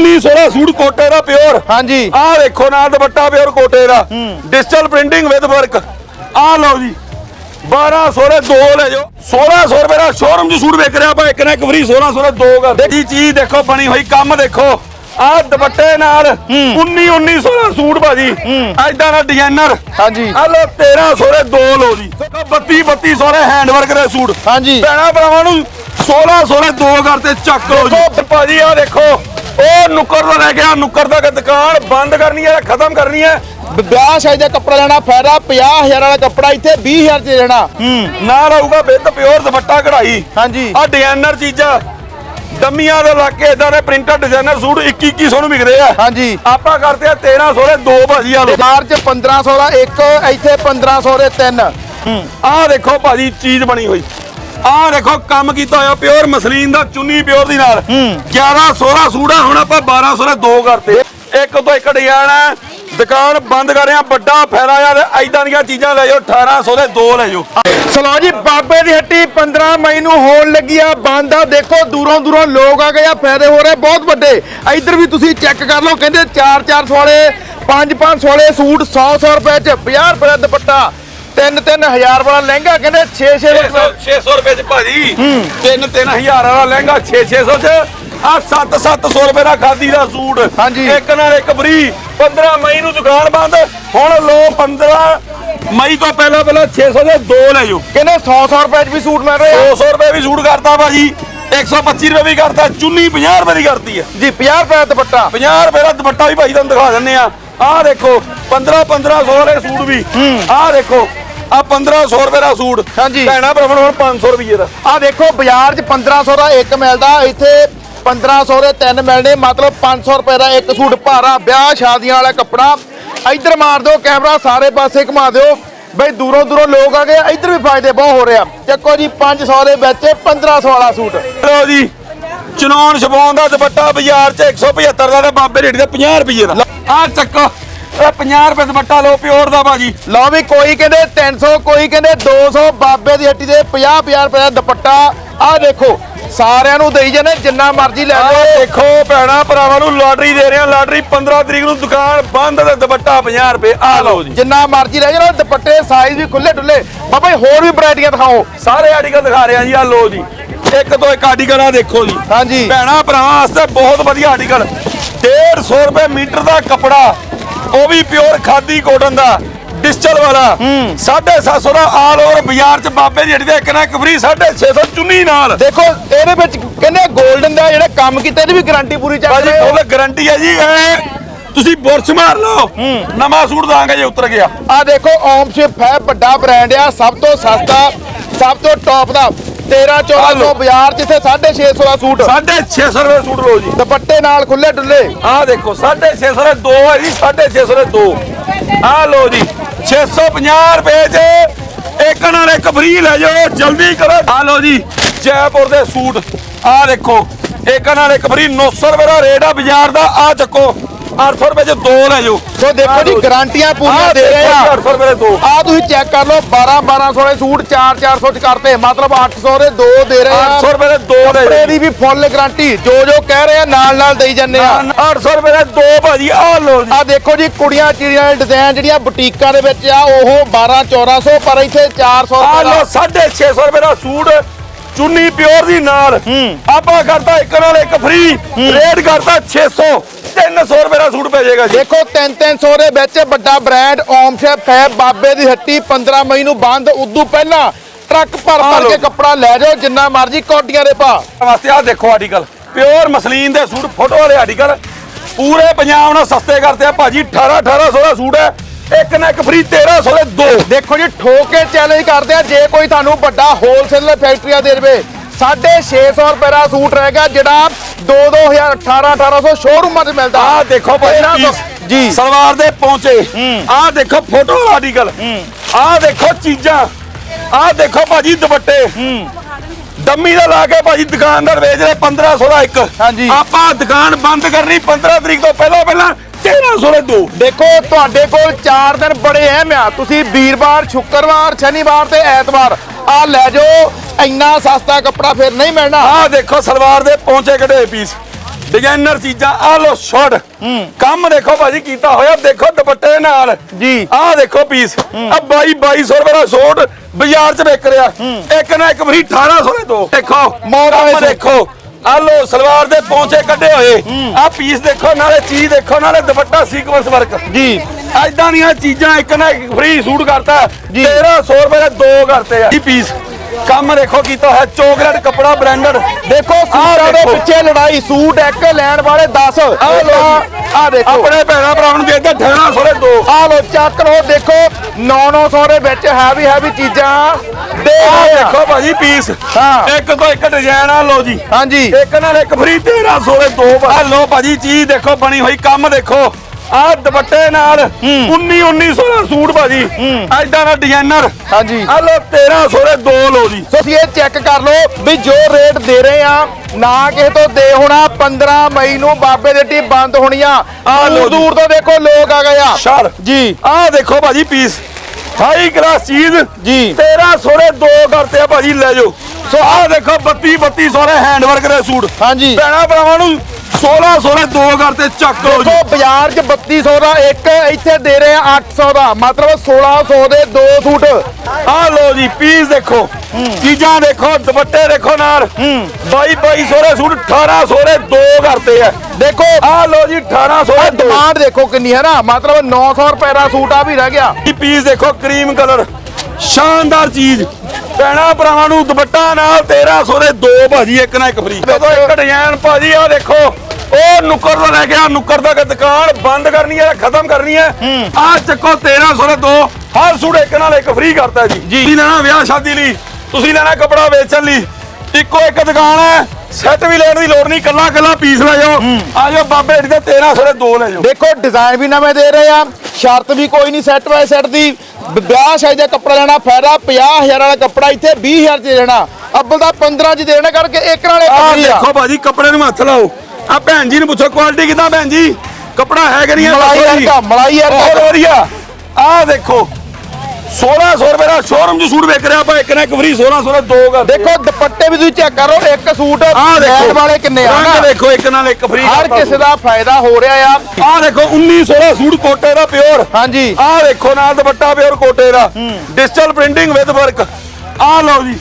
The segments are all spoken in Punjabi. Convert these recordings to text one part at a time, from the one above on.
19 16 ਸੂਟ ਕੋਟੇ ਦਾ ਪਿਓਰ। ਹਾਂਜੀ। ਆਹ ਦੇਖੋ ਨਾਲ ਦੁਪੱਟਾ ਪਿਓਰ ਕੋਟੇ ਦਾ। ਡਿਜੀਟਲ ਪ੍ਰਿੰਟਿੰਗ ਵਿਦ ਵਰਕ ਆਹ ਲਓ ਜੀ। 1200 ਦੇ ਦੋ ਲੈ ਜਾਓ। 1600 ਰੁਪਏ ਦਾ ਸ਼ੋਰੂਮ 'ਚ ਸੂਟ ਵੇਚ ਰਿਹਾ ਆਪਾਂ ਇੱਕ ਨਾ ਇੱਕ ਫਰੀ 1600 ਦੇ ਦੋ ਕਰ। ਦੇ ਚੀਜ਼ ਦੇਖੋ ਬਣੀ ਹੋਈ ਕੰਮ ਦੇਖੋ। ਆਹ ਦੁਪੱਟੇ ਨਾਲ 19 1900 ਦਾ ਸੂਟ ਭਾਜੀ। ਐਦਾਂ ਦਾ ਡਿਜ਼ਾਈਨਰ ਹਾਂਜੀ। ਆ ਲੋ 1300 ਦੇ ਦੋ ਲੋ ਜੀ। 32 3200 ਦੇ ਹੈਂਡਵਰਕ ਦੇ ਸੂਟ। ਹਾਂਜੀ। ਭੈਣਾ ਭਰਾਵਾਂ ਨੂੰ 1600 ਦੇ ਦੋ ਕਰਤੇ ਚੱਕ ਲੋ ਜੀ। ਭਾਜੀ ਆ ਦੇਖੋ। ਉਹ ਨੁੱਕਰ ਤੋਂ ਲੈ ਕੇ ਆ ਨੁੱਕਰ ਤੱਕ ਦੁਕਾਨ ਬੰਦ ਕਰਨੀ ਹੈ ਖਤਮ ਕਰਨੀ ਹੈ। ਵਿਆਹ ਸ਼ਾਦੀ ਦਾ ਕੱਪੜਾ ਲੈਣਾ ਫਾਇਦਾ 50000 ਵਾਲਾ ਕੱਪੜਾ ਇੱਥੇ 20000 ਚ ਦੇਣਾ ਨਾਲ ਆਊਗਾ ਵਿਦ ਪਿਓਰ ਦੁਪੱਟਾ ਕਢਾਈ। ਹਾਂਜੀ। ਆ ਡਿਜ਼ਾਈਨਰ ਚੀਜ਼ਾਂ ਡੰਮੀਆਂ ਦੇ ਲਾ ਕੇ ਇਦਾਂ ਦੇ ਪ੍ਰਿੰਟਡ ਡਿਜ਼ਾਈਨਰ ਸੂਟ 21 2100 ਨੂੰ ਵਿਕਦੇ ਆ। ਹਾਂਜੀ। ਆਪਾਂ ਕਰਦੇ ਆ 1300 ਦੇ ਦੋ ਭਾਜੀ ਆ ਲੋ ਬਾਜ਼ਾਰ ਚ 1500 ਦਾ ਇੱਕ ਇੱਥੇ 1500 ਦੇ ਤਿੰਨ। ਆਹ ਦੇਖੋ ਭਾਜੀ ਚੀਜ਼ ਬਣੀ ਹੋਈ। ਆਹ ਦੇਖੋ ਕੰਮ ਕੀਤਾ ਹੋਇਆ ਪਿਓਰ ਮਸਲੀਨ ਦਾ ਚੁੰਨੀ ਪਿਓਰ ਦੀ ਨਾਲ। 11 16 ਸੂਟ ਆ ਹੁਣ ਆਪਾਂ 1200 ਦੇ ਦੋ ਕਰਤੇ। ਇੱਕ ਤੋਂ ਇੱਕ ਡਿਜ਼ਾਈਨ ਹੈ ਦੁਕਾਨ ਬੰਦ ਕਰ ਰਿਹਾ ਵੱਡਾ ਫਾਇਦਾ ਯਾਰ ਐਦਾਂ ਦੀਆਂ ਚੀਜ਼ਾਂ ਲੈ ਜਾਓ 1800 ਦੇ ਦੋ ਲੈ ਜਾਓ। ਚਲੋ ਜੀ ਬਾਬੇ ਦੀ ਹੱਟੀ 15 ਮਈ ਨੂੰ ਹੋਣ ਲੱਗੀ ਆ ਬੰਦ ਆ। ਦੇਖੋ ਦੂਰੋਂ ਦੂਰੋਂ ਲੋਕ ਆ ਗਏ ਆ ਫਾਇਦੇ ਹੋ ਰਹੇ ਬਹੁਤ ਵੱਡੇ। ਇੱਧਰ ਵੀ ਤੁਸੀਂ ਚੈੱਕ ਕਰ ਲਓ ਕਹਿੰਦੇ 4 4 ਵਾਲੇ 5 5 ਵਾਲੇ ਸੂਟ 100 100 ਰੁਪਏ ਚ 50 ਰੁਪਏ ਦਾ ਦੁਪੱਟਾ 3 3000 ਵਾਲਾ ਲਹਿੰਗਾ ਕਹਿੰਦੇ 6 6 600 ਰੁਪਏ। ਚ ਭਾਜੀ। 3 3000 ਵਾਲਾ ਲਹਿੰਗਾ 6 600 ਚ। ਆ 7 700 ਰੁਪਏ ਦਾ ਖਾਦੀ ਦਾ ਸੂਟ। ਹਾਂਜੀ। ਇੱਕ ਨਾਲ ਇੱਕ ਫਰੀ। 15 ਮਈ ਨੂੰ ਦੁਕਾਨ ਬੰਦ। ਹੁਣ ਲੋ 15 ਮਈ ਤੋਂ ਪਹਿਲਾਂ ਪਹਿਲਾਂ 600 ਦੇ ਦੋ ਲੈ ਜਾਓ। ਕਹਿੰਦੇ 100 100 ਰੁਪਏ ਚ ਵੀ ਸੂਟ ਮਿਲ ਰਹੇ। ਆ 200 ਰੁਪਏ ਵੀ ਸੂਟ ਕਰਤਾ ਭਾਜੀ। 125 ਰੁਪਏ ਵੀ ਕਰਤਾ। ਚੁੰਨੀ 50 ਰੁਪਏ ਦੀ ਕਰਤੀ ਹੈ ਜੀ 50 ਰੁਪਏ ਦਾ ਦੁਪੱਟਾ। 50 ਰੁਪਏ ਦਾ ਦੁਪੱਟਾ ਵੀ ਭਾਜੀ ਤੁਹਾਨੂੰ ਦਿਖਾ ਦਿੰਨੇ ਆ। ਆਹ ਦੇਖੋ 15 1500 ਵਾਲੇ ਸੂਟ ਵੀ। ਆਹ ਦੇਖੋ ਆ 1500 ਰੁਪਏ ਦਾ ਸੂਟ। ਹਾਂਜੀ। ਭੈਣਾ ਭਰਾਵਾਂ ਹੁਣ 500 ਰੁਪਏ ਦਾ। ਆ ਦੇਖੋ ਬਾਜ਼ਾਰ 'ਚ 1500 ਦਾ ਇੱਕ ਮਿਲਦਾ ਇੱਥੇ 1500 ਦੇ ਤਿੰਨ ਮਿਲਣੇ ਮਤਲਬ 500 ਰੁਪਏ ਦਾ ਇੱਕ ਸੂਟ। ਭਾਰਾ ਵਿਆਹ ਸ਼ਾਦੀਆਂ ਵਾਲਾ ਕੱਪੜਾ। ਇੱਧਰ ਮਾਰ ਦਿਓ ਕੈਮਰਾ ਸਾਰੇ ਪਾਸੇ ਘੁਮਾ ਦਿਓ। ਬਈ ਦੂਰੋਂ ਦੂਰੋਂ ਲੋਕ ਆ ਗਏ ਇੱਧਰ ਵੀ ਫਾਇਦੇ ਬਹੁਤ ਹੋ ਰਿਹਾ ਚੱਕੋ ਜੀ 500 ਦੇ ਵਿੱਚ 1500 ਵਾਲਾ ਸੂਟ। ਲੋ ਜੀ ਚਨੌਨ ਛਪਾਉਣ ਦਾ ਦੁਪੱਟਾ ਬਾਜ਼ਾਰ 'ਚ 175 ਦਾ ਤੇ ਬਾਬੇ ਰੇੜੀ ਦਾ 50 ਰੁਪਏ ਦਾ। ਆਹ ਚੱਕੋ ਇਹ 50 ਰੁਪਏ ਦੁਪੱਟਾ ਲੋ ਪਿਓਰ ਦਾ ਭਾਜੀ। ਲਓ ਵੀ ਕੋਈ ਕਹਿੰਦੇ 300 ਕੋਈ ਕਹਿੰਦੇ 200 ਬਾਬੇ ਦੀ ਹੱਟੀ ਦੇ 50 50 ਰੁਪਏ ਦਾ ਦੁਪੱਟਾ। ਆਹ ਦੇਖੋ ਸਾਰਿਆਂ ਨੂੰ ਦੇਈ ਜਾਂਦੇ ਜਿੰਨਾ ਮਰਜ਼ੀ ਲੈ ਲਓ। ਦੇਖੋ ਭੈਣਾ ਭਰਾਵਾਂ ਨੂੰ ਲਾਟਰੀ ਦੇ ਰਹੇ ਆ ਲਾਟਰੀ 15 ਤਰੀਕ ਨੂੰ ਦੁਕਾਨ ਬੰਦ ਤੇ ਦੁਪੱਟਾ 50 ਰੁਪਏ ਆ ਲਓ ਜੀ। ਜਿੰਨਾ ਮਰਜ਼ੀ ਲੈ ਜਾਓ ਦੁਪੱਟੇ ਸਾਈਜ਼ ਵੀ ਖੁੱਲੇ ਡੁੱਲੇ ਬਾਬਾ ਹੋਰ ਵੀ ਵੈਰਾਈਟੀਆਂ ਦਿਖਾਓ। ਸਾਰੇ ਆਰਟੀਕਲ ਦਿਖਾ ਰਹੇ ਆ ਜੀ ਆ ਲਓ ਜੀ। ਇੱਕ ਤੋਂ ਇੱਕ ਆਰਟੀਕਲ ਆ ਦੇਖੋ ਜੀ। ਹਾਂਜੀ। ਭੈਣਾ ਭਰਾਵਾਂ ਵਾਸਤੇ ਬਹੁਤ ਵਧੀਆ ਆਰਟੀਕਲ 150 ਰੁਪਏ ਮੀਟਰ ਦਾ ਕੱਪੜਾ ਉਹ ਵੀ ਪਿਓਰ ਖਾਦੀ ਕੋਟਨ ਦਾ ਡਿਜੀਟਲ ਵਾਲਾ। 750 ਦਾ ਆਲ ਓਵਰ ਬਾਜ਼ਾਰ ਚ ਬਾਬੇ ਦੀ ਹੱਟੀ ਦੇ ਇੱਕ ਨਾ ਇੱਕ ਫ੍ਰੀ 650 ਚੁੰਨੀ ਨਾਲ। ਦੇਖੋ ਇਹਦੇ ਵਿੱਚ ਕਹਿੰਦੇ 골ਡਨ ਦਾ ਜਿਹੜਾ ਕੰਮ ਕੀਤਾ ਇਹਦੀ ਵੀ ਗਾਰੰਟੀ ਪੂਰੀ ਚੱਲ ਭਾਜੀ ਰਹੀ ਫੁੱਲ ਗਾਰੰਟੀ ਹੈ ਜੀ ਤੁਸੀਂ ਬੁਰਸ਼ ਮਾਰ ਲਓ ਨਵਾਂ ਸੂਟ ਦਾਂਗੇ ਜੇ ਉਤਰ ਗਿਆ। ਆ ਦੇਖੋ ਓਮ ਸ਼ਿਪ ਹੈ ਵੱਡਾ ਬ੍ਰਾਂਡ ਆ ਸਭ ਤੋਂ ਸਸਤਾ ਸਭ ਤੋਂ ਟੌਪ ਦਾ। 13 1400 ਬਾਜ਼ਾਰ ਜਿੱਥੇ 650 ਦਾ ਸੂਟ। 650 ਰੁਪਏ ਸੂਟ ਲਓ ਜੀ। ਦੁਪੱਟੇ ਨਾਲ ਖੁੱਲੇ ਡੁੱਲੇ। ਆਹ ਦੇਖੋ 650 ਦੇ ਦੋ ਹੈ ਜੀ 650 ਦੇ ਦੋ। ਆਹ ਲਓ ਜੀ 650 ਰੁਪਏ ਚ ਇੱਕ ਨਾਲ ਇੱਕ ਫ੍ਰੀ ਲੈ ਜਾਓ ਜਲਦੀ ਕਰੋ। ਆਹ ਲਓ ਜੀ ਜੈਪੁਰ ਦੇ ਸੂਟ। ਆਹ ਦੇਖੋ ਇੱਕ ਨਾਲ ਇੱਕ ਫ੍ਰੀ 900 ਰੁਪਏ ਦਾ ਰੇਟ ਆ ਬਾਜ਼ਾਰ ਦਾ। ਆ ਚੱਕੋ। 800 ਰੁਪਏ ਚ ਦੋ ਲੈ ਜਾਓ ਸੋ ਦੇਖੋ ਜੀ ਗਾਰੰਟੀਆਂ ਪੂਰੀਆਂ ਦੇ ਰਹੇ ਆ 800 ਰੁਪਏ ਦੇ ਦੋ। ਆ ਤੁਸੀਂ ਚੈੱਕ ਕਰ ਲਓ 12 1200 ਦੇ ਸੂਟ 4 400 ਚ ਕਰਤੇ। ਮਤਲਬ 800 ਦੇ ਦੋ ਦੇ ਰਹੇ ਆ। 800 ਰੁਪਏ ਦੇ ਦੋ ਲੈ ਜਾਓ ਦੀ ਵੀ ਫੁੱਲ ਗਾਰੰਟੀ ਜੋ ਜੋ ਕਹਿ ਰਹੇ ਆ ਨਾਲ ਨਾਲ ਦੇਈ ਜੰਨੇ ਆ। 800 ਰੁਪਏ ਦੇ ਦੋ ਭਾਜੀ ਆਹ ਲਓ ਜੀ। ਆ ਦੇਖੋ ਜੀ ਕੁੜੀਆਂ ਚਿੜੀਆਂ ਦੇ ਡਿਜ਼ਾਈਨ ਜਿਹੜੀਆਂ ਬੁਟੀਕਾਂ ਦੇ ਵਿੱਚ ਆ ਉਹ 12 1400 ਪਰ ਇੱਥੇ 400 ਆ ਰੁਪਏ ਲਓ ਦਾ 650 ਰੁਪਏ ਦਾ ਸੂਟ ਚੁੰਨੀ ਪਿਓਰ ਦੀ ਨਾਲ। ਆਪਾਂ ਕਰਤਾ ਇੱਕ ਨਾਲ ਇੱਕ ਫ੍ਰੀ ਰੇਟ ਕਰਤਾ 600 300 ਰੁਪਏ ਦਾ ਸੂਟ ਪੈ ਜਾਏਗਾ ਜੀ। ਦੇਖੋ 3-300 ਦੇ ਵਿੱਚ ਵੱਡਾ ਬ੍ਰਾਂਡ ਓਮ ਸ਼ੈਫ ਹੈ ਬਾਬੇ ਦੀ ਹੱਟੀ 15 ਮਈ ਨੂੰ ਬੰਦ ਉਦੋਂ ਪਹਿਲਾਂ ਟਰੱਕ ਭਰ ਭਰ। ਕੇ ਕੱਪੜਾ ਲੈ ਜਾਓ ਜਿੰਨਾ ਮਰਜ਼ੀ ਕੋਟੀਆਂ ਦੇ ਭਾ ਵਾਸਤੇ ਆ ਦੇਖੋ ਆਰਟੀਕਲ ਪਿਓਰ ਮਸਲੀਨ ਦੇ ਸੂਟ ਫੋਟੋ ਵਾਲੇ ਆਰਟੀਕਲ ਪੂਰੇ ਪੰਜਾਬ ਨਾਲ ਸਸਤੇ ਕਰਦੇ ਆ ਭਾਜੀ 18 1800 ਦਾ ਸੂਟ ਹੈ। ਇੱਕ ਨਾ ਇੱਕ ਫ੍ਰੀ 1300 ਦੇ ਦੋ। ਦੇਖੋ ਜੀ ਠੋਕ ਕੇ ਚੈਲੰਜ ਕਰਦੇ ਆ ਜੇ ਕੋਈ ਤੁਹਾਨੂੰ ਵੱਡਾ ਹੋਲਸੇਲਰ ਫੈਕਟਰੀਆਂ ਦੇ ਦੇਵੇ 650 ਰੁਪਏ ਦਾ ਸੂਟ ਰਹੇਗਾ ਜਿਹੜਾ 2 2000 18 1800 ਸ਼ੋਰੂਮਾਂ 'ਚ ਮਿਲਦਾ। ਆਹ ਦੇਖੋ ਪੀਸ ਜੀ ਸਲਵਾਰ ਦੇ ਪਹੁੰਚੇ ਆਹ ਦੇਖੋ ਫੋਟੋ ਆਰਟੀਕਲ ਆਹ ਦੇਖੋ ਚੀਜ਼ਾਂ। ਆਹ ਦੇਖੋ ਭਾਜੀ ਦੁਪੱਟੇ। ਡੰਮੀ ਦਾ ਲਾ ਕੇ ਭਾਜੀ ਦੁਕਾਨਦਾਰ ਵੇਚ ਰਹੇ 1500 ਦਾ ਇੱਕ। ਹਾਂਜੀ। ਆਪਾਂ ਦੁਕਾਨ ਬੰਦ ਕਰਨੀ 15 ਤਰੀਕ ਤੋਂ ਪਹਿਲਾਂ ਪਹਿਲਾਂ 1300 ਦੇ ਦੋ। ਦੇਖੋ ਤੁਹਾਡੇ ਕੋਲ 4 ਦਿਨ ਬੜੇ ਅਹਿਮ ਆ ਤੁਸੀਂ ਵੀਰਵਾਰ ਸ਼ੁੱਕਰਵਾਰ ਸ਼ਨੀਵਾਰ ਤੇ ਐਤਵਾਰ ਆ ਲੈ ਜਾਓ ਇੰਨਾ ਸਸਤਾ ਕੱਪੜਾ ਫਿਰ ਨਹੀਂ ਮਿਲਣਾ। ਆਹ ਦੇਖੋ ਸਲਵਾਰ ਦੇ ਪਹੁੰਚੇ ਕੱਢੇ ਪੀਸ ਡਿਜ਼ਾਈਨਰ ਚੀਜ਼ਾਂ ਆ ਲੋ ਸ਼ੋਰਟ ਕੰਮ ਦੇਖੋ ਭਾਜੀ ਕੀਤਾ ਹੋਇਆ ਦੇਖੋ ਦੁਪੱਟੇ ਨਾਲ। ਜੀ। ਆਹ ਦੇਖੋ ਪੀਸ ਆ 22 2200 ਰੁਪਏ ਦਾ ਸ਼ੋਰਟ ਬਾਜ਼ਾਰ 'ਚ ਵਿਕ ਰਿਹਾ। ਇੱਕ ਨਾ ਇੱਕ ਫਰੀ 1800 ਦੇ ਦੋ। ਦੇਖੋ ਸੂਟ। ਦੇਖੋ। ਆ ਲੋ ਸਲਵਾਰ ਦੇ ਪੌਂਚੇ ਕੱਢੇ ਹੋਏ। ਆ ਪੀਸ ਦੇਖੋ ਨਾਲੇ ਚੀਜ਼ ਦੇਖੋ ਨਾਲੇ ਦੁਪੱਟਾ ਸੀਕੁਐਂਸ ਵਰਕ ਜੀ। ਐਦਾਂ ਦੀਆਂ ਚੀਜ਼ਾਂ ਇੱਕ ਨਾ ਫ੍ਰੀ ਸੂਟ ਕਰਤਾ। ਜੀ। 1300 ਰੁਪਏ ਦੇ ਦੋ ਕਰਤੇ ਆ। ਇਹ ਪੀਸ ਕੰਮ ਦੇਖੋ ਕੀਤਾ ਹੈ ਚੋਕਲੇਟ ਕੱਪੜਾ ਬ੍ਰਾਂਡਡ ਦੇਖੋ ਸੂਟਾਂ ਦੇ ਪਿੱਛੇ ਲੜਾਈ ਸੂਟ ਇੱਕ ਲੈਣ ਵਾਲੇ 10 ਆਹ ਲਓ ਆ ਦੇਖੋ। ਆਪਣੇ ਭੈਣਾ ਭਰਾਵਾਂ ਨੂੰ ਦੇ ਦੇ 1800 ਦੇ ਦੋ। ਆ ਲੋ ਚੱਕ ਲੋ ਦੇਖੋ। 9-900 ਦੇ ਵਿੱਚ ਹੈਵੀ ਹੈਵੀ ਚੀਜ਼ਾਂ। ਦੇ ਆ। ਦੇਖੋ ਭਾਜੀ ਪੀਸ ਹਾਂ। ਇੱਕ ਤੋਂ ਇੱਕ ਡਿਜ਼ਾਈਨ ਆ ਲਓ ਜੀ। ਹਾਂਜੀ। ਇੱਕ ਨਾਲ ਇੱਕ ਫ੍ਰੀ 1300 ਦੇ ਦੋ ਆ ਲਓ ਭਾਜੀ ਚੀਜ਼ ਦੇਖੋ ਬਣੀ ਹੋਈ। ਕੰਮ ਦੇਖੋ। ਆਹ ਦੁਪੱਟੇ ਨਾਲ 19 1900 ਦਾ ਸੂਟ ਭਾਜੀ। ਐਦਾਂ ਦਾ ਡਿਜ਼ਾਈਨਰ ਹਾਂਜੀ। ਆ ਲਓ 1300 ਦੇ ਦੋ ਲਓ ਜੀ। ਸੋ ਤੁਸੀਂ ਇਹ ਚੈੱਕ ਕਰ ਲਓ ਵੀ ਜੋ ਰੇਟ ਦੇ ਰਹੇ ਆ ਨਾ ਕਿਸੇ ਤੋਂ ਦੇ ਹੋਣਾ 15 ਮਈ ਨੂੰ ਬਾਬੇ ਦੇ ਟੀ ਬੰਦ ਹੋਣੀਆਂ। ਆਹ ਲਓ ਦੂਰ ਤੋਂ ਦੇਖੋ ਲੋਕ ਆ ਗਏ ਆ। ਸ਼ਰ ਜੀ। ਆਹ ਦੇਖੋ ਭਾਜੀ ਪੀਸ ਹਾਈ ਕਲਾਸ ਚੀਜ਼। ਜੀ। 1300 ਦੇ ਦੋ ਕਰਤੇ ਆ ਭਾਜੀ ਲੈ ਜਾਓ। ਸੋ ਆਹ ਦੇਖੋ 32 3200 ਦੇ ਹੈਂਡਵਰਕ ਦੇ ਸੂਟ। ਹਾਂਜੀ। ਭੈਣਾ ਭਰਾਵਾਂ ਨੂੰ 1600 ਦੇ ਦੋ ਕਰਤੇ ਚੱਕ ਲਓ ਜੀ। ਦੇਖੋ ਬਾਜ਼ਾਰ 'ਚ 3200 ਦਾ ਇੱਕ ਇੱਥੇ ਦੇ ਰਹੇ ਆ 800 ਦਾ। ਮਤਲਬ 1600 ਦੇ ਦੋ ਸੂਟ। ਆਹ ਲਓ ਜੀ ਪੀਸ ਦੇਖੋ। ਚੀਜ਼ਾਂ ਦੇਖੋ ਦੁਪੱਟੇ ਦੇਖੋ ਨਾਲ। 22 2200 ਦੇ ਸੂਟ 1800 ਦੇ ਦੋ ਕਰਤੇ ਆ ਦੇਖੋ ਆਹ ਲਓ ਜੀ 1800 ਆ ਦੇ ਦੋ। ਡਿਮਾਂਡ ਦੇਖੋ ਕਿੰਨੀ ਹੈ ਨਾ। ਮਤਲਬ 900 ਰੁਪਏ ਦਾ ਸੂਟ ਆ ਵੀ ਰਹਿ ਗਿਆ। ਇਹ ਪੀਸ ਦੇਖੋ ਕਰੀਮ ਕਲਰ। ਸ਼ਾਨਦਾਰ ਚੀਜ਼। ਭੈਣਾ ਭਰਾਵਾਂ ਨੂੰ ਦੁਪੱਟਾ ਨਾਲ 1300 ਦੇ ਦੋ ਭਾਜੀ ਇੱਕ ਨਾ ਇੱਕ ਫ੍ਰੀ। ਜਦੋਂ ਇੱਕ ਡਿਜ਼ਾਈਨ ਭਾਜੀ ਆ ਦੇਖੋ। ਉਹ ਨੁੱਕਰ ਤੋਂ ਲੈ ਕੇ ਆ ਨੁੱਕਰ ਤੱਕ ਦੁਕਾਨ ਬੰਦ ਕਰਨੀ ਹੈ ਖਤਮ ਕਰਨੀ ਹੈ। ਆ ਚੱਕੋ 1300 ਦੇ ਦੋ। ਹਰ ਸੂਟ ਇੱਕ ਨਾਲ ਇੱਕ ਫ੍ਰੀ ਕਰਤਾ ਜੀ। ਤੁਸੀਂ ਲੈਣਾ ਵਿਆਹ ਸ਼ਾਦੀ ਲਈ ਤੁਸੀਂ ਲੈਣਾ ਕਪੜਾ ਵੇਚਣ ਲਈ। ਇੱਕੋ ਇੱਕ ਦੁਕਾਨ ਹੈ ਸੈੱਟ ਵੀ ਲੈਣ ਦੀ ਲੋੜ ਨਹੀਂ ਕੱਲਾ ਕੱਲਾ ਪੀਸ ਲੈ ਜਾਓ। ਆ ਜਾਓ ਬਾਬੇ ਢੀ ਦੇ 1300 ਦੇ ਦੋ ਲੈ ਜਾਓ। ਦੇਖੋ ਡਿਜ਼ਾਈਨ ਵੀ ਨਵੇਂ ਦੇ ਰਹੇ ਆ ਸ਼ਰਤ ਵੀ ਕੋਈ ਨਹੀਂ ਸੈੱਟ ਬਾਏ ਸੈੱਟ ਦੀ। ਵਿਆਹ ਸ਼ਾਦੀ ਦਾ ਕੱਪੜਾ ਲੈਣਾ ਫਾਇਦਾ 50000 ਵਾਲਾ ਕੱਪੜਾ ਇੱਥੇ 20000 ਚ ਦੇਣਾ ਅੱਬਲ ਦਾ 15 ਚ ਦੇਣਾ ਕਰਕੇ ਇੱਕ ਨਾਲੇ ਆ ਦੇਖੋ ਭਾਜੀ ਕੱਪੜੇ ਨੂੰ ਹੱਥ ਲਾਓ ਆ ਭੈਣ ਜੀ ਨੂੰ ਪੁੱਛੋ ਕੁਆਲਿਟੀ ਕਿਦਾਂ ਭੈਣ ਜੀ ਕੱਪੜਾ ਹੈ ਕਿ ਨਹੀਂ ਹੈ? ਮਲਾਈ ਦੱਸੋ ਜੀ। ਵਰਗਾ, ਮਲਾਈ ਵਰਗਾ। ਬਹੁਤ ਵਧੀਆ ਆ ਦੇਖੋ 1600 ਰੁਪਏ ਦਾ ਸ਼ੋਰੂਮ 'ਚ ਸੂਟ ਵਿਕ ਰਿਹਾ ਆਪਾਂ ਇੱਕ ਨਾ ਇੱਕ ਫ੍ਰੀ 1600 ਦੇ ਦੋ ਕਰ ਦੇਖੋ ਦੁਪੱਟੇ ਵੀ ਤੁਸੀਂ ਚੈੱਕ ਕਰੋ ਇੱਕ ਸੂਟ ਆ ਦੇਖੋ ਲੈਣ ਵਾਲੇ ਕਿੰਨੇ ਆ ਰੰਗ ਨਾ? ਦੇਖੋ ਇੱਕ ਨਾਲ ਇੱਕ ਫ੍ਰੀ ਹਰ ਕਿਸੇ ਦਾ ਫਾਇਦਾ ਹੋ ਰਿਹਾ ਆ। ਆ ਦੇਖੋ 1900 ਦਾ ਸੂਟ ਕੋਟੇ ਦਾ ਪਿਓਰ ਹਾਂਜੀ। ਆ ਦੇਖੋ ਨਾਲ ਦੁਪੱਟਾ ਪਿਓਰ ਕੋਟੇ ਦਾ। ਡਿਜੀਟਲ ਪ੍ਰਿੰਟਿੰਗ ਵਿਦ ਵਰਕ ਆ ਲਓ ਜੀ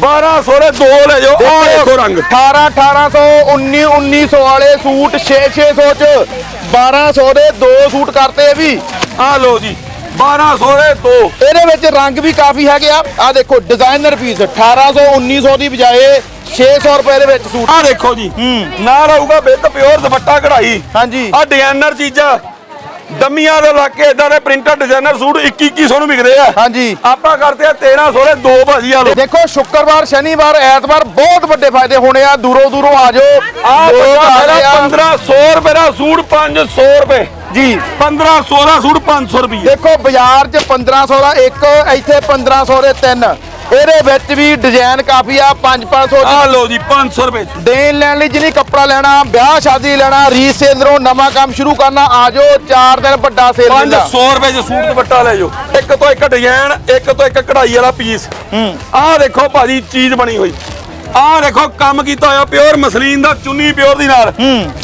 1200 ਦੇ ਦੋ ਲੈ ਜਾਓ। ਆ ਦੇਖੋ ਰੰਗ। 18 1800 19 1900 ਵਾਲੇ ਸੂਟ 6 600 ਚ। 1200 ਦੇ ਦੋ ਸੂਟ ਕਰਤੇ ਇਹ ਵੀ। ਆ ਲਓ ਜੀ 1200 ਦੇ ਦੋ। ਇਹਦੇ ਵਿੱਚ ਰੰਗ ਵੀ ਕਾਫੀ ਹੈਗੇ ਆ। ਆ ਦੇਖੋ ਡਿਜ਼ਾਈਨਰ ਪੀਸ 1800 1900 ਦੀ ਬਜਾਏ 600 ਰੁਪਏ ਦੇ ਵਿੱਚ ਸੂਟ। ਆ ਦੇਖੋ ਜੀ। ਨਾਲ ਆਊਗਾ ਵਿਦ ਪਿਓਰ ਦੁਪੱਟਾ ਕਢਾਈ। ਹਾਂਜੀ। ਆ ਡਿਜ਼ਾਈਨਰ ਚੀਜ਼ਾਂ। ਡੰਮੀਆਂ ਦੇ ਲਾ ਕੇ ਇਦਾਂ ਦੇ ਪ੍ਰਿੰਟਡ ਡਿਜ਼ਾਈਨਰ ਸੂਟ 21 2100 ਨੂੰ ਵਿਕਦੇ ਆ। ਹਾਂਜੀ। ਆਪਾਂ ਕਰਦੇ ਆ 1300 ਦੇ ਦੋ ਭਾਜੀ ਆ ਦੇਖੋ ਸ਼ੁੱਕਰਵਾਰ ਸ਼ਨੀਵਾਰ ਐਤਵਾਰ ਬਹੁਤ ਵੱਡੇ ਫਾਇਦੇ ਹੋਣੇ ਆ। ਦੂਰੋਂ ਦੂਰੋਂ ਆ ਜਾਓ। ਆ। 1500 ਰੁਪਏ ਦਾ ਸੂਟ 500 ਰੁਪਏ। ਜੀ 1500 ਦਾ ਸੂਟ 500 ਰੁਪਏ ਦੇਖੋ ਬਾਜ਼ਾਰ 'ਚ 1500 ਦਾ ਇੱਕ ਇੱਥੇ 1500 ਦੇ ਤਿੰਨ। ਇਹਦੇ ਵਿੱਚ ਵੀ ਡਿਜ਼ਾਈਨ ਕਾਫੀ ਆ 5-500 ਆ ਲੋ ਜੀ 500 ਰੁਪਏ। ਦੇਣ ਲੈਣ ਲਈ ਜਿਹਨੇ ਕੱਪੜਾ ਲੈਣਾ ਵਿਆਹ ਸ਼ਾਦੀ ਲੈਣਾ ਰੀਸੇਲਰੋਂ ਨਵਾਂ ਕੰਮ ਸ਼ੁਰੂ ਕਰਨਾ ਆ ਜਾਓ 4 ਦਿਨ ਵੱਡਾ ਸੇਲ ਮਿਲਦਾ। 500 ਰੁਪਏ ਚ ਸੂਟ ਦੁਪੱਟਾ ਲੈ ਜਾਓ। ਇੱਕ ਤੋਂ ਇੱਕ ਡਿਜ਼ਾਈਨ ਇੱਕ ਤੋਂ ਇੱਕ ਕਢਾਈ ਵਾਲਾ ਪੀਸ ਆਹ ਦੇਖੋ ਭਾਜੀ ਚੀਜ਼ ਬਣੀ ਹੋਈ। ਆਹ ਦੇਖੋ ਕੰਮ ਕੀਤਾ ਹੋਇਆ ਪਿਓਰ ਮਸਲੀਨ ਦਾ ਚੁੰਨੀ ਪਿਓਰ ਦੀ ਨਾਲ।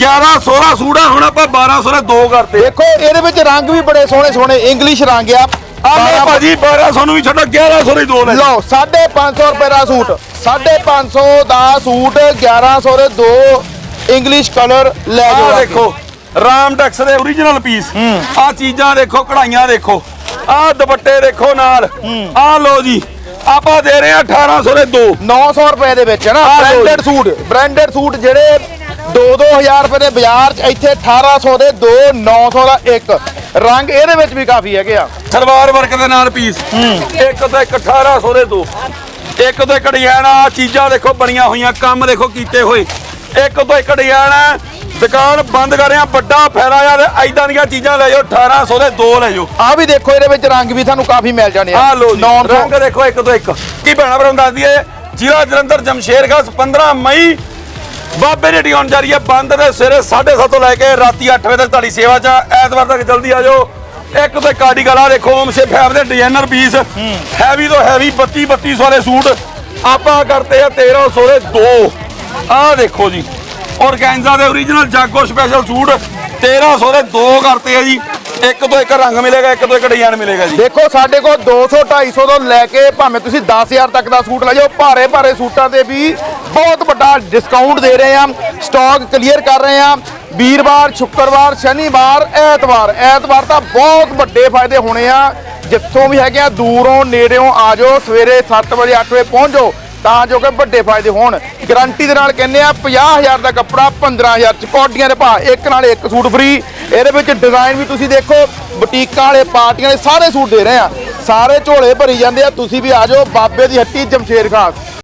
11 16 ਸੂਟ ਆ ਹੁਣ ਆਪਾਂ 1200 ਦੇ ਦੋ ਕਰਤੇ। ਦੇਖੋ ਇਹਦੇ ਵਿੱਚ ਰੰਗ ਵੀ ਬੜੇ ਸੋਹਣੇ ਸੋਹਣੇ ਇੰਗਲਿਸ਼ ਰੰਗ ਆ। ਆਹ ਲਓ ਭਾਜੀ 1200 ਨੂੰ ਵੀ ਛੱਡੋ 1100 ਦੇ ਦੋ ਲੈ। ਲਓ 550 ਰੁਪਏ ਦਾ ਸੂਟ। 550 ਦਾ ਸੂਟ 1100 ਦੇ ਦੋ ਇੰਗਲਿਸ਼ ਕਲਰ ਲੈ ਜਾਓ ਆ। ਦੇਖੋ ਰਾਮ ਟੈਕਸ ਦੇ origignal ਪੀਸ ਆਹ ਚੀਜ਼ਾਂ ਦੇਖੋ ਕਢਾਈਆਂ ਦੇਖੋ। ਆਹ ਦੁਪੱਟੇ ਦੇਖੋ ਨਾਲ। ਆਹ ਲਓ ਜੀ ਆਪਾਂ ਦੇ ਰਹੇ ਆ 1800 ਦੇ ਦੋ। 900 ਰੁਪਏ ਦੇ ਵਿੱਚ ਹੈ ਨਾ ਆਹ ਲਓ ਜੀ। ਬ੍ਰਾਂਡਡ ਸੂਟ ਬ੍ਰਾਂਡਡ ਸੂਟ ਜਿਹੜੇ 2-2000 ਰੁਪਏ ਦੇ ਬਾਜ਼ਾਰ 'ਚ ਇੱਥੇ 1800 ਦੇ ਦੋ 900 ਦਾ ਇੱਕ। ਰੰਗ ਇਹਦੇ ਵਿੱਚ ਵੀ ਕਾਫੀ ਹੈਗੇ ਆ। ਸਲਵਾਰ ਵਰਕ ਦੇ ਨਾਲ ਪੀਸ ਇੱਕ ਤੋਂ ਇੱਕ 1800 ਦੇ ਦੋ। ਇੱਕ ਤੋਂ ਇੱਕ ਡਿਜ਼ਾਈਨ ਆ ਚੀਜ਼ਾਂ ਦੇਖੋ ਬਣੀਆਂ ਹੋਈਆਂ ਕੰਮ ਦੇਖੋ ਕੀਤੇ ਹੋਏ। ਇੱਕ ਤੋਂ ਇੱਕ ਡਿਜ਼ਾਈਨ ਆ ਦੁਕਾਨ ਬੰਦ ਕਰ ਰਿਹਾ ਵੱਡਾ ਫੈਲਾ ਆ ਤੇ ਐਦਾਂ ਦੀਆਂ ਚੀਜ਼ਾਂ ਲੈ ਜਾਓ 1800 ਦੇ ਦੋ ਲੈ ਜਾਓ। ਆ ਵੀ ਦੇਖੋ ਇਹਦੇ ਵਿੱਚ ਰੰਗ ਵੀ ਤੁਹਾਨੂੰ ਕਾਫੀ ਮਿਲ ਜਾਣੇ ਆ। ਲੋ ਜੀ 900 ਰੰਗ ਦੇਖੋ ਇੱਕ ਤੋਂ ਇੱਕ। ਕੀ ਭੈਣਾ ਭਰਾ ਦੱਸ ਦਈਏ ਜ਼ਿਲ੍ਹਾ ਜਲੰਧਰ ਜਮਸ਼ੇਰਗੰਜ 15 ਮਈ ਬਾਬੇ ਰੇਡੀ ਆਉਣ ਜਾ ਰਹੀ ਹੈ ਬੰਦ ਦੇ ਸਵੇਰੇ 7:30 ਤੋਂ ਲੈ ਕੇ ਰਾਤੀ 8 ਵਜੇ ਤੱਕ ਤੁਹਾਡੀ ਸੇਵਾ 'ਚ ਆ। ਐਤਵਾਰ ਤੱਕ ਜਲਦੀ ਆ ਜਾਓ। ਇੱਕ ਤੋਂ ਕਾਰਡੀ ਗਲਾ ਦੇਖੋ ਓਮ ਸੇ ਫੈਬ ਦੇ ਡਿਜ਼ਾਈਨਰ ਪੀਸ ਹੈਵੀ ਤੋਂ ਹੈਵੀ 32 3200 ਵਾਲੇ ਸੂਟ। ਆਪਾਂ ਕਰਤੇ ਆ 1300 ਦੇ ਦੋ। ਆਹ ਦੇਖੋ ਜੀ ਔਰਗੈਂਜ਼ਾ ਦੇ ਓਰੀਜਨਲ ਜਾਗੋ ਸਪੈਸ਼ਲ ਸੂਟ 1300 ਦੇ ਦੋ ਕਰਤੇ ਆ ਜੀ। ਇੱਕ ਤੋਂ ਇੱਕ ਰੰਗ ਮਿਲੇਗਾ, ਇੱਕ ਤੋਂ ਇੱਕ ਡਿਜ਼ਾਈਨ ਮਿਲੇਗਾ ਜੀ। ਦੇਖੋ, ਸਾਡੇ ਕੋਲ 200 250 ਤੋਂ ਲੈ ਕੇ ਭਾਵੇਂ ਤੁਸੀਂ 10000 ਤੱਕ ਦਾ ਸੂਟ ਲੈ ਜਾਓ, ਭਾਰੇ ਭਾਰੇ ਸੂਟਾਂ ਤੇ ਵੀ ਬਹੁਤ ਵੱਡਾ ਡਿਸਕਾਊਂਟ ਦੇ ਰਹੇ ਆ। ਸਟਾਕ ਕਲੀਅਰ ਕਰ ਰਹੇ ਆ। ਵੀਰਵਾਰ, ਸ਼ੁੱਕਰਵਾਰ, ਸ਼ਨੀਵਾਰ, ਐਤਵਾਰ। ਐਤਵਾਰ ਤਾਂ ਬਹੁਤ ਵੱਡੇ ਫਾਇਦੇ ਹੋਣੇ ਆ। ਜਿੱਥੋਂ ਵੀ ਹੈਗੇ ਆ, ਦੂਰੋਂ, ਨੇੜਿਓਂ ਆ ਜਾਓ। ਸਵੇਰੇ 7 ਵਜੇ 8 ਵਜੇ ਪਹੁੰਚ ਜਾਓ। ਤਾਂ ਜੋ ਕਿ ਵੱਡੇ ਫਾਇਦੇ ਹੋਣ। ਗਾਰੰਟੀ ਦੇ ਨਾਲ ਕਹਿੰਦੇ ਆ 50000 ਦਾ ਕੱਪੜਾ 15000 ਚ ਕੋਡੀਆਂ ਦੇ ਭਾਅ, ਇੱਕ ਨਾਲ ਇੱਕ ਸੂਟ ਫ੍ਰੀ ਇਹਦੇ ਵਿੱਚ ਡਿਜ਼ਾਈਨ ਵੀ ਤੁਸੀਂ ਦੇਖੋ, ਬੁਟੀਕਾਂ ਵਾਲੇ, ਪਾਰਟੀਆਂ ਵਾਲੇ ਸਾਰੇ ਸੂਟ ਦੇ ਰਹੇ ਆ। ਸਾਰੇ ਝੋਲੇ ਭਰੀ ਜਾਂਦੇ ਆ, ਤੁਸੀਂ ਵੀ ਆ ਜਾਓ, ਬਾਬੇ ਦੀ ਹੱਟੀ, ਜਮਸ਼ੇਰ ਖਾਸ।